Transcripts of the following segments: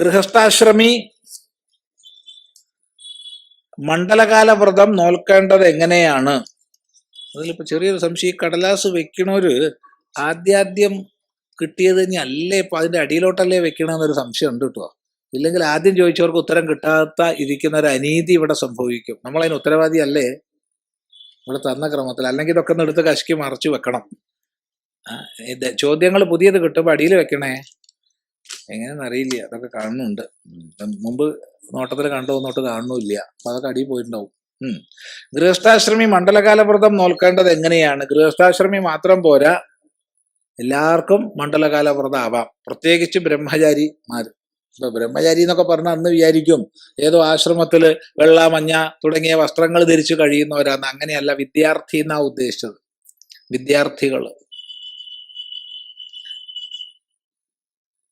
ഗൃഹസ്ഥാശ്രമി മണ്ഡലകാല വ്രതം നോൽക്കേണ്ടത് എങ്ങനെയാണ്? അതിലിപ്പോ ചെറിയൊരു സംശയം. കടലാസ് വെക്കണോര് ആദ്യാദ്യം കിട്ടിയത് ഇനി അല്ലേ? ഇപ്പൊ അതിന്റെ അടിയിലോട്ടല്ലേ വെക്കണമെന്നൊരു സംശയം ഉണ്ട് കേട്ടോ. ഇല്ലെങ്കിൽ ആദ്യം ചോദിച്ചവർക്ക് ഉത്തരം കിട്ടാത്ത ഇരിക്കുന്ന ഒരു അനീതി ഇവിടെ സംഭവിക്കും. നമ്മൾ അതിന് ഉത്തരവാദി അല്ലേ ഇവിടെ തന്ന ക്രമത്തിൽ. അല്ലെങ്കിൽ ഇതൊക്കെ ഒന്ന് എടുത്ത് കശക്കി മറച്ചു വെക്കണം. ചോദ്യങ്ങൾ പുതിയത് കിട്ടുമ്പോൾ അടിയിൽ വെക്കണേ. എങ്ങനെയെന്ന് അറിയില്ല. അതൊക്കെ കാണുന്നുണ്ട്. മുമ്പ് നോട്ടത്തിൽ കണ്ടു നോട്ട് കാണുന്നില്ല അപ്പൊ അതൊക്കെ അടി പോയിട്ടുണ്ടാവും. ഗൃഹസ്ഥാശ്രമി മണ്ഡലകാലവ്രതം നോക്കേണ്ടത് എങ്ങനെയാണ്? ഗൃഹസ്ഥാശ്രമി മാത്രം പോരാ? എല്ലാവർക്കും മണ്ഡലകാലവ്രതം ആവാം. പ്രത്യേകിച്ച് ബ്രഹ്മചാരിമാർ. ഇപ്പൊ ബ്രഹ്മചാരി എന്നൊക്കെ പറഞ്ഞാൽ അന്ന് വിചാരിക്കും ഏതോ ആശ്രമത്തിൽ വെള്ള മഞ്ഞ തുടങ്ങിയ വസ്ത്രങ്ങൾ ധരിച്ചു കഴിയുന്നവരാന്ന്. അങ്ങനെയല്ല വിദ്യാർത്ഥി എന്നാ ഉദ്ദേശിച്ചത്. വിദ്യാർത്ഥികൾ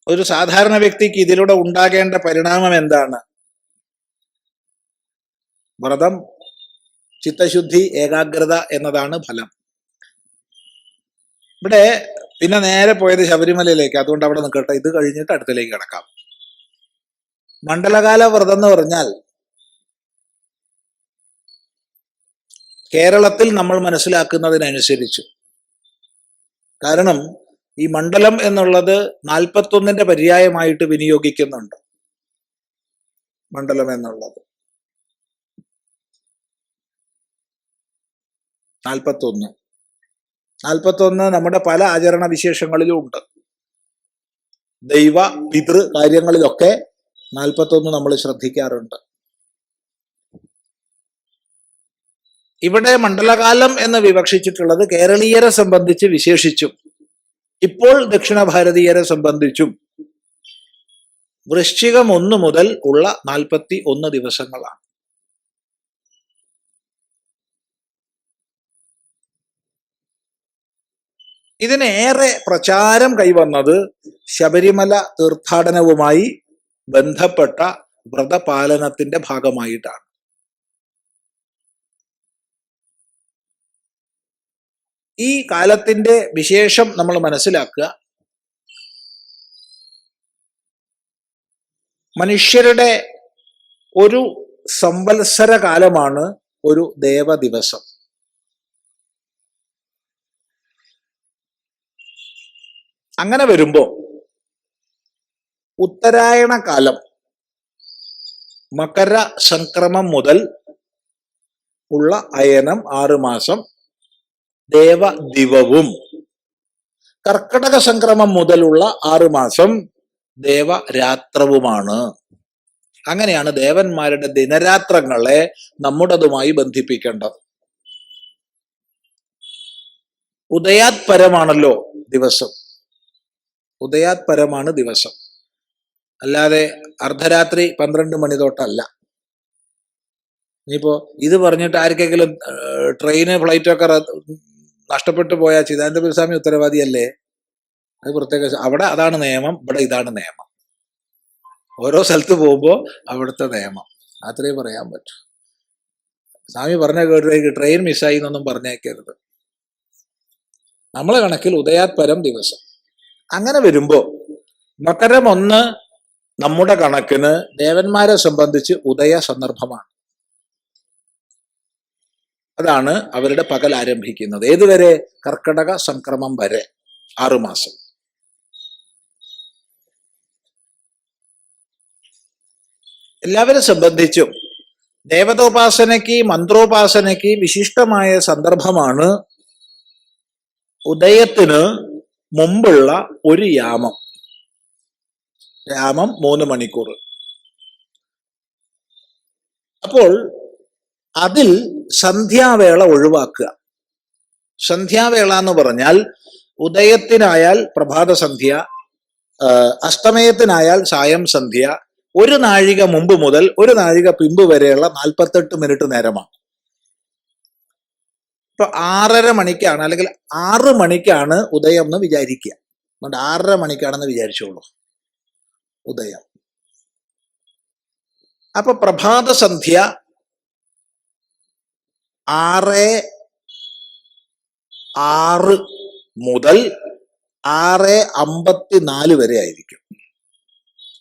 ഒരു സാധാരണ വ്യക്തിക്ക് ഇതിലൂടെ ഉണ്ടാകേണ്ട പരിണാമം എന്താണ്? വ്രതം ചിത്തശുദ്ധി ഏകാഗ്രത എന്നതാണ് ഫലം. ഇവിടെ പിന്നെ നേരെ പോയത് ശബരിമലയിലേക്ക്. അതുകൊണ്ട് അവിടെ നിൽക്കട്ടെ. ഇത് കഴിഞ്ഞിട്ട് അടുത്തിലേക്ക് കിടക്കാം. മണ്ഡലകാല വ്രതം എന്ന് പറഞ്ഞാൽ കേരളത്തിൽ നമ്മൾ മനസ്സിലാക്കുന്നതിനനുസരിച്ച്. കാരണം ഈ മണ്ഡലം എന്നുള്ളത് നാൽപ്പത്തൊന്നിന്റെ പര്യായമായിട്ട് വിനിയോഗിക്കുന്നുണ്ട്. മണ്ഡലം എന്നുള്ളത്. നാൽപ്പത്തൊന്ന്. നാൽപ്പത്തൊന്ന് നമ്മുടെ പല ആചരണ വിശേഷങ്ങളിലും ഉണ്ട്. ദൈവ പിതൃ കാര്യങ്ങളിലൊക്കെ നാൽപ്പത്തൊന്ന് നമ്മൾ ശ്രദ്ധിക്കാറുണ്ട്. ഇവിടെ മണ്ഡലകാലം എന്ന് വിവക്ഷിച്ചിട്ടുള്ളത് കേരളീയരെ സംബന്ധിച്ച് വിശേഷിച്ചും ഇപ്പോൾ ദക്ഷിണ ഭാരതീയരെ സംബന്ധിച്ചും വൃശ്ചികം ഒന്ന് മുതൽ ഉള്ള നാൽപ്പത്തി ഒന്ന് ദിവസങ്ങളാണ്. ഇതിനേറെ പ്രചാരം കൈവന്നത് ശബരിമല തീർത്ഥാടനവുമായി ബന്ധപ്പെട്ട വ്രതപാലനത്തിന്റെ ഭാഗമായിട്ടാണ്. ഈ കാലത്തിന്റെ വിശേഷം നമ്മൾ മനസ്സിലാക്കുക. മനുഷ്യരുടെ ഒരു സംവത്സര കാലമാണ് ഒരു ദേവദിവസം അങ്ങനെ വരുമ്പോ ഉത്തരായണ കാലം മകര സംക്രമം മുതൽ ഉള്ള അയനം ആറ് മാസം ദേവദിവവും. കർക്കടക സംക്രമം മുതലുള്ള ആറു മാസം ദേവരാത്രവുമാണ്. അങ്ങനെയാണ് ദേവന്മാരുടെ ദിനരാത്രങ്ങളെ നമ്മുടേതുമായി ബന്ധിപ്പിക്കേണ്ടത്. ഉദയാത് പരമാണല്ലോ ദിവസം. ഉദയാത് പരമാണ് ദിവസം. അല്ലാതെ അർദ്ധരാത്രി പന്ത്രണ്ട് മണി തൊട്ടല്ല. ഇനിയിപ്പോ ഇത് പറഞ്ഞിട്ട് ആർക്കെങ്കിലും ട്രെയിന് ഫ്ലൈറ്റ് ഒക്കെ റദ്ദ് നഷ്ടപ്പെട്ടു പോയ ചിദാനന്ദപുര സ്വാമി ഉത്തരവാദിയല്ലേ? അത് പ്രത്യേക അവിടെ അതാണ് നിയമം ഇവിടെ ഇതാണ് നിയമം. ഓരോ സ്ഥലത്ത് പോകുമ്പോൾ അവിടുത്തെ നിയമം. അത്രേ പറയാൻ പറ്റും. സ്വാമി പറഞ്ഞ കേട്ടേക്ക് ട്രെയിൻ മിസ്സായി എന്നൊന്നും പറഞ്ഞേക്കരുത്. നമ്മളെ കണക്കിൽ ഉദയാത്പരം ദിവസം. അങ്ങനെ വരുമ്പോ മകരം ഒന്ന് നമ്മുടെ കണക്കിന് ദേവന്മാരെ സംബന്ധിച്ച് ഉദയ സന്ദർഭമാണ്. അതാണ് അവരുടെ പകൽ ആരംഭിക്കുന്നത്. ഏതുവരെ? കർക്കടക സംക്രമം വരെ. ആറുമാസം എല്ലാവരെ സംബന്ധിച്ചും ദേവതോപാസനയ്ക്ക് മന്ത്രോപാസനയ്ക്ക് വിശിഷ്ടമായ സന്ദർഭമാണ് ഉദയത്തിന് മുമ്പുള്ള ഒരു യാമം. യാമം മൂന്ന് മണിക്കൂർ അപ്പോൾ അതിൽ സന്ധ്യാവേള ഒഴിവാക്കുക. സന്ധ്യാവേള എന്ന് പറഞ്ഞാൽ ഉദയത്തിനായാൽ പ്രഭാത സന്ധ്യ ആ, അസ്തമയത്തിനായാൽ സായം സന്ധ്യ ഒരു നാഴിക മുമ്പ് മുതൽ ഒരു നാഴിക പിമ്പ് വരെയുള്ള നാൽപ്പത്തെട്ട് മിനിറ്റ് നേരമാണ്. ഇപ്പൊ ആറര മണിക്കാണ് അല്ലെങ്കിൽ ആറ് മണിക്കാണ് ഉദയം എന്ന് വിചാരിക്കുക. അതുകൊണ്ട് ആറര മണിക്കാണെന്ന് വിചാരിച്ചോളൂ. ഉദയം. അപ്പൊ പ്രഭാത സന്ധ്യ ആറ് ആറ് മുതൽ ആറ് അമ്പത്തിനാല് വരെ ആയിരിക്കും.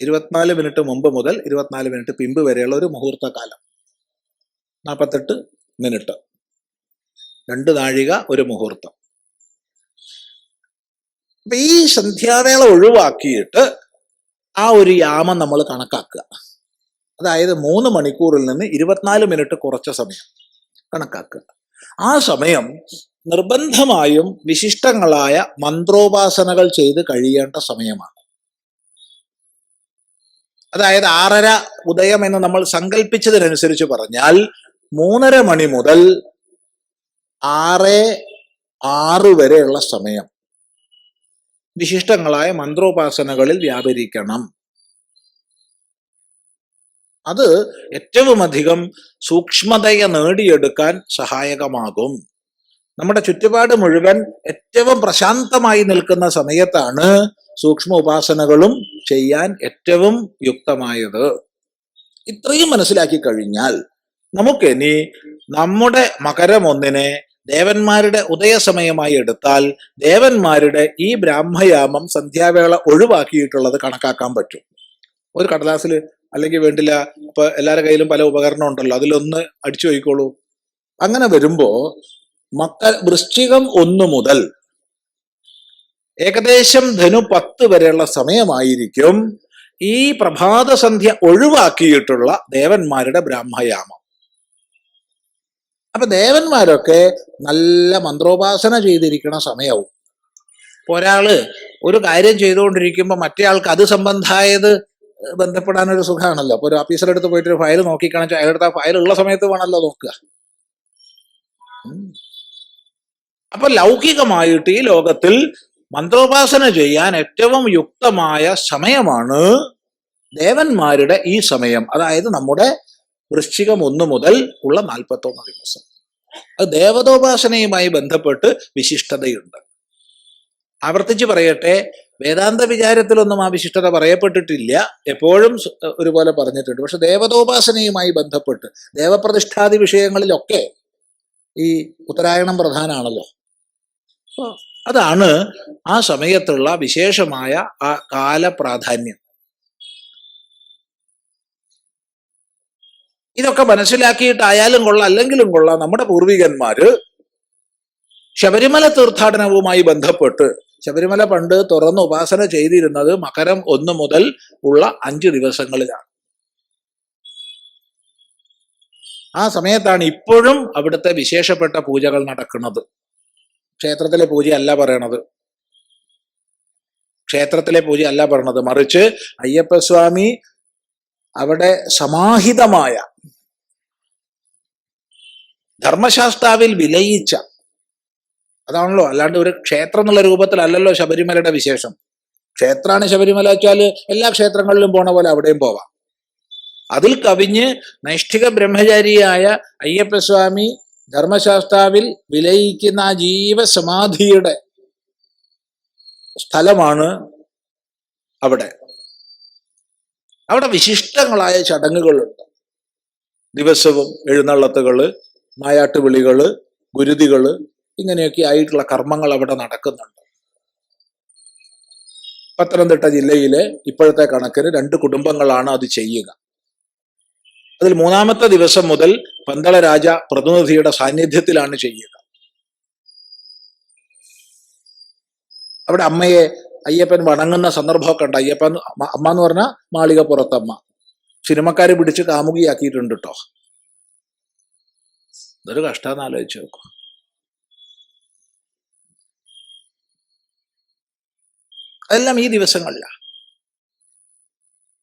ഇരുപത്തിനാല് മിനിറ്റ് മുമ്പ് മുതൽ ഇരുപത്തിനാല് മിനിറ്റ് പിമ്പ് വരെയുള്ള ഒരു മുഹൂർത്ത കാലം നാൽപ്പത്തെട്ട് മിനിറ്റ്. രണ്ട് നാഴിക ഒരു മുഹൂർത്തം. അപ്പൊ ഈ സന്ധ്യാവേള ഒഴിവാക്കിയിട്ട് ആ ഒരു യാമം നമ്മൾ കണക്കാക്കുക. അതായത് മൂന്ന് മണിക്കൂറിൽ നിന്ന് ഇരുപത്തിനാല് മിനിറ്റ് കുറച്ച സമയം. കണക്കാക്കുക. ആ സമയം നിർബന്ധമായും വിശിഷ്ടങ്ങളായ മന്ത്രോപാസനകൾ ചെയ്ത് കഴിയേണ്ട സമയമാണ്. അതായത് ആറര ഉദയം എന്ന് നമ്മൾ സങ്കല്പിച്ചതിനനുസരിച്ച് പറഞ്ഞാൽ മൂന്നര മണി മുതൽ ആറ് ആറ് വരെയുള്ള സമയം വിശിഷ്ടങ്ങളായ മന്ത്രോപാസനകളിൽ വ്യാപരിക്കണം. അത് ഏറ്റവും അധികം സൂക്ഷ്മതയെ നേടിയെടുക്കാൻ സഹായകമാകും. നമ്മുടെ ചുറ്റുപാട് മുഴുവൻ ഏറ്റവും പ്രശാന്തമായി നിൽക്കുന്ന സമയത്താണ് സൂക്ഷ്മ ഉപാസനകളും ചെയ്യാൻ ഏറ്റവും യുക്തമായത്. ഇത്രയും മനസ്സിലാക്കി കഴിഞ്ഞാൽ നമുക്കിനി നമ്മുടെ മകരം ഒന്നിനെ ദേവന്മാരുടെ ഉദയസമയമായി എടുത്താൽ ദേവന്മാരുടെ ഈ ബ്രാഹ്മയാമം സന്ധ്യാവേള ഒഴിവാക്കിയിട്ടുള്ളത് കണക്കാക്കാൻ പറ്റും. ഒരു കടലാസിൽ അല്ലെങ്കിൽ വേണ്ടില്ല ഇപ്പൊ എല്ലാവരുടെ കയ്യിലും പല ഉപകരണം ഉണ്ടല്ലോ അതിലൊന്ന് അടിച്ചു നോക്കിക്കോളൂ. അങ്ങനെ വരുമ്പോ മക്ക വൃശ്ചികം ഒന്ന് മുതൽ ഏകദേശം ധനു പത്ത് വരെയുള്ള സമയമായിരിക്കും ഈ പ്രഭാത സന്ധ്യ ഒഴിവാക്കിയിട്ടുള്ള ദേവന്മാരുടെ ബ്രാഹ്മയാമം. അപ്പൊ ദേവന്മാരൊക്കെ നല്ല മന്ത്രോപാസന ചെയ്തിരിക്കുന്ന സമയവും. ഒരാൾ ഒരു കാര്യം ചെയ്തുകൊണ്ടിരിക്കുമ്പോൾ മറ്റേ ആൾക്ക് അത് സംബന്ധമായത് ബന്ധപ്പെടാൻ ഒരു സുഖമാണല്ലോ അപ്പൊ ഒരു ഓഫീസറെ അടുത്ത് പോയിട്ട് ഒരു ഫയൽ നോക്കിക്കാണെച്ചാൽ അയാളുടെ ആ ഫയൽ ഉള്ള സമയത്ത് വേണമല്ലോ നോക്കുക. അപ്പൊ ലൗകികമായിട്ട് ഈ ലോകത്തിൽ മന്ത്രോപാസന ചെയ്യാൻ ഏറ്റവും യുക്തമായ സമയമാണ് ദേവന്മാരുടെ ഈ സമയം. അതായത് നമ്മുടെ വൃശ്ചികം ഒന്ന് മുതൽ ഉള്ള നാൽപ്പത്തൊന്ന് ദിവസം. അത് ദേവതോപാസനയുമായി ബന്ധപ്പെട്ട് വിശിഷ്ടതയുണ്ട്. ആവർത്തിച്ച് പറയട്ടെ. വേദാന്ത വിചാരത്തിലൊന്നും ആ വിശിഷ്ടത പറയപ്പെട്ടിട്ടില്ല. എപ്പോഴും ഒരുപോലെ പറഞ്ഞിട്ടുണ്ട്. പക്ഷെ ദേവതോപാസനയുമായി ബന്ധപ്പെട്ട് ദേവപ്രതിഷ്ഠാദി വിഷയങ്ങളിലൊക്കെ ഈ ഉത്തരായണം പ്രധാനമാണല്ലോ അതാണ് ആ സമയത്തുള്ള വിശേഷമായ ആ കാല പ്രാധാന്യം ഇതൊക്കെ മനസ്സിലാക്കിയിട്ടായാലും കൊള്ളാം അല്ലെങ്കിലും കൊള്ളാം. നമ്മുടെ പൂർവികന്മാര് ശബരിമല തീർത്ഥാടനവുമായി ബന്ധപ്പെട്ട് ശബരിമല പണ്ട് തുറന്ന് ഉപാസന ചെയ്തിരുന്നത് മകരം ഒന്ന് മുതൽ ഉള്ള അഞ്ച് ദിവസങ്ങളിലാണ്. ആ സമയത്താണ് ഇപ്പോഴും അവിടുത്തെ വിശേഷപ്പെട്ട പൂജകൾ നടക്കുന്നത്. ക്ഷേത്രത്തിലെ പൂജയല്ല പറയണത്. ക്ഷേത്രത്തിലെ പൂജ അല്ല പറയണത്. മറിച്ച് അയ്യപ്പസ്വാമി അവിടെ സമാഹിതമായ ധർമ്മശാസ്താവിൽ വിലയിച്ച അതാണല്ലോ. അല്ലാണ്ട് ഒരു ക്ഷേത്രം എന്നുള്ള രൂപത്തിലല്ലല്ലോ ശബരിമലയുടെ വിശേഷം. ക്ഷേത്രമാണ് ശബരിമല വെച്ചാൽ എല്ലാ ക്ഷേത്രങ്ങളിലും പോണ പോലെ അവിടെയും പോവാം. അതിൽ കവിഞ്ഞ് നൈഷ്ഠിക ബ്രഹ്മചാരിയായ അയ്യപ്പസ്വാമി ധർമ്മശാസ്താവിൽ വിലയിക്കുന്ന ആ ജീവസമാധിയുടെ സ്ഥലമാണ് അവിടെ. അവിടെ വിശിഷ്ടങ്ങളായ ചടങ്ങുകളുണ്ട്. ദിവസവും എഴുന്നള്ളത്തുകൾ മായാട്ടുവിളികൾ ഗുരുതികൾ ഇങ്ങനെയൊക്കെ ആയിട്ടുള്ള കർമ്മങ്ങൾ അവിടെ നടക്കുന്നുണ്ട്. പത്തനംതിട്ട ജില്ലയിലെ ഇപ്പോഴത്തെ കണക്കിന് രണ്ട് കുടുംബങ്ങളാണ് അത് ചെയ്യുക. അതിൽ മൂന്നാമത്തെ ദിവസം മുതൽ പന്തള രാജ പ്രതിനിധിയുടെ സാന്നിധ്യത്തിലാണ് ചെയ്യുക. അവിടെ അമ്മയെ അയ്യപ്പൻ വണങ്ങുന്ന സന്ദർഭമൊക്കെ ഉണ്ട്. അയ്യപ്പൻ അമ്മ എന്ന് പറഞ്ഞാൽ മാളിക പുറത്തമ്മ. സിനിമക്കാരെ പിടിച്ച് കാമുകിയാക്കിയിട്ടുണ്ട് കേട്ടോ അതൊരു കഷ്ടമെന്ന് ആലോചിച്ച് നോക്കൂ. അതെല്ലാം ഈ ദിവസങ്ങളിലാണ്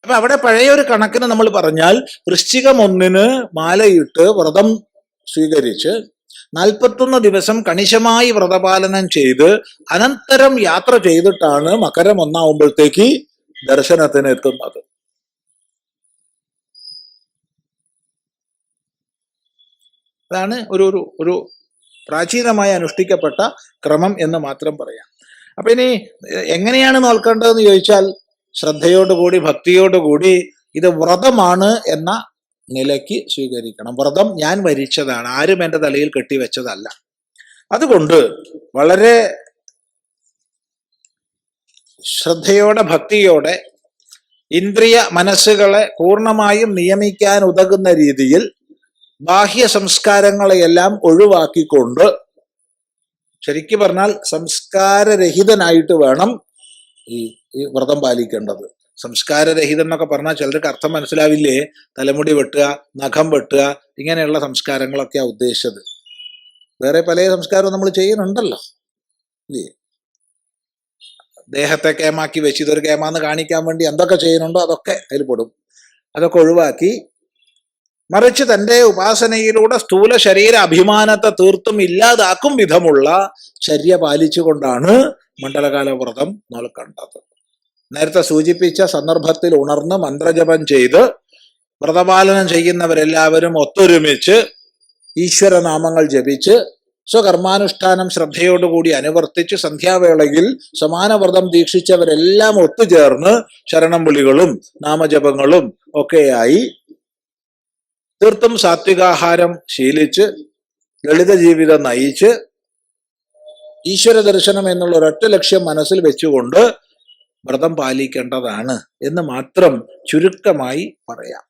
അപ്പൊ അവിടെ പഴയ ഒരു കണക്കിന് നമ്മൾ പറഞ്ഞാൽ വൃശ്ചികം ഒന്നിന് മാലയിട്ട് വ്രതം സ്വീകരിച്ച് നാൽപ്പത്തൊന്ന് ദിവസം കണിശമായി വ്രതപാലനം ചെയ്ത് അനന്തരം യാത്ര ചെയ്തിട്ടാണ് മകരം ഒന്നാവുമ്പോഴത്തേക്ക് ദർശനത്തിന് എത്തുന്നത്. അതാണ് ഒരു ഒരു പ്രാചീനമായി അനുഷ്ഠിക്കപ്പെട്ട ക്രമം എന്ന് മാത്രം പറയാം. അപ്പൊ ഇനി എങ്ങനെയാണ് നോക്കേണ്ടതെന്ന് ചോദിച്ചാൽ ശ്രദ്ധയോടുകൂടി ഭക്തിയോടുകൂടി ഇത് വ്രതമാണ് എന്ന നിലയ്ക്ക് സ്വീകരിക്കണം. വ്രതം ഞാൻ വരിച്ചതാണ് ആരും എന്റെ തലയിൽ കെട്ടിവെച്ചതല്ല. അതുകൊണ്ട് വളരെ ശ്രദ്ധയോടെ ഭക്തിയോടെ ഇന്ദ്രിയ മനസ്സുകളെ പൂർണമായും നിയമിക്കാൻ ഉതകുന്ന രീതിയിൽ ബാഹ്യ സംസ്കാരങ്ങളെയെല്ലാം ഒഴിവാക്കിക്കൊണ്ട് ശരിക്കു പറഞ്ഞാൽ സംസ്കാരരഹിതനായിട്ട് വേണം ഈ ഈ വ്രതം പാലിക്കേണ്ടത്. സംസ്കാരരഹിതം എന്നൊക്കെ പറഞ്ഞാൽ ചിലർക്ക് അർത്ഥം മനസ്സിലാവില്ലേ? തലമുടി വെട്ടുക നഖം വെട്ടുക ഇങ്ങനെയുള്ള സംസ്കാരങ്ങളൊക്കെയാണ് ഉദ്ദേശിച്ചത്. വേറെ പല സംസ്കാരവും നമ്മൾ ചെയ്യുന്നുണ്ടല്ലോ. ഇല്ലേ? ദേഹത്തെ കേമാക്കി വെച്ച് ഇതൊരു കേമാന്ന് കാണിക്കാൻ വേണ്ടി എന്തൊക്കെ ചെയ്യുന്നുണ്ടോ അതൊക്കെ അതിൽ പെടും. അതൊക്കെ ഒഴിവാക്കി മറിച്ച് തന്റെ ഉപാസനയിലൂടെ സ്ഥൂല ശരീര അഭിമാനത്തെ തീർത്തും ഇല്ലാതാക്കും വിധമുള്ള ചര്യ പാലിച്ചുകൊണ്ടാണ് മണ്ഡലകാല വ്രതം നമ്മൾ കണ്ടത്. നേരത്തെ സൂചിപ്പിച്ച സന്ദർഭത്തിൽ ഉണർന്ന് മന്ത്രജപം ചെയ്ത് വ്രതപാലനം ചെയ്യുന്നവരെല്ലാവരും ഒത്തൊരുമിച്ച് ഈശ്വരനാമങ്ങൾ ജപിച്ച് സ്വകർമാനുഷ്ഠാനം ശ്രദ്ധയോടുകൂടി അനുവർത്തിച്ച് സന്ധ്യാവേളയിൽ സമാന വ്രതം ദീക്ഷിച്ചവരെല്ലാം ഒത്തുചേർന്ന് ശരണം വിളികളും നാമജപങ്ങളും ഒക്കെയായി തീർത്തും സാത്വികാഹാരം ശീലിച്ച് ലളിത ജീവിതം നയിച്ച് ഈശ്വര ദർശനം എന്നുള്ള ഒരൊറ്റ ലക്ഷ്യം മനസ്സിൽ വെച്ചുകൊണ്ട് വ്രതം പാലിക്കേണ്ടതാണ് എന്ന് മാത്രം ചുരുക്കമായി പറയാം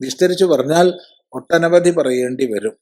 വിസ്തരിച്ചു പറഞ്ഞാൽ ഒട്ടനവധി പറയേണ്ടി വരും.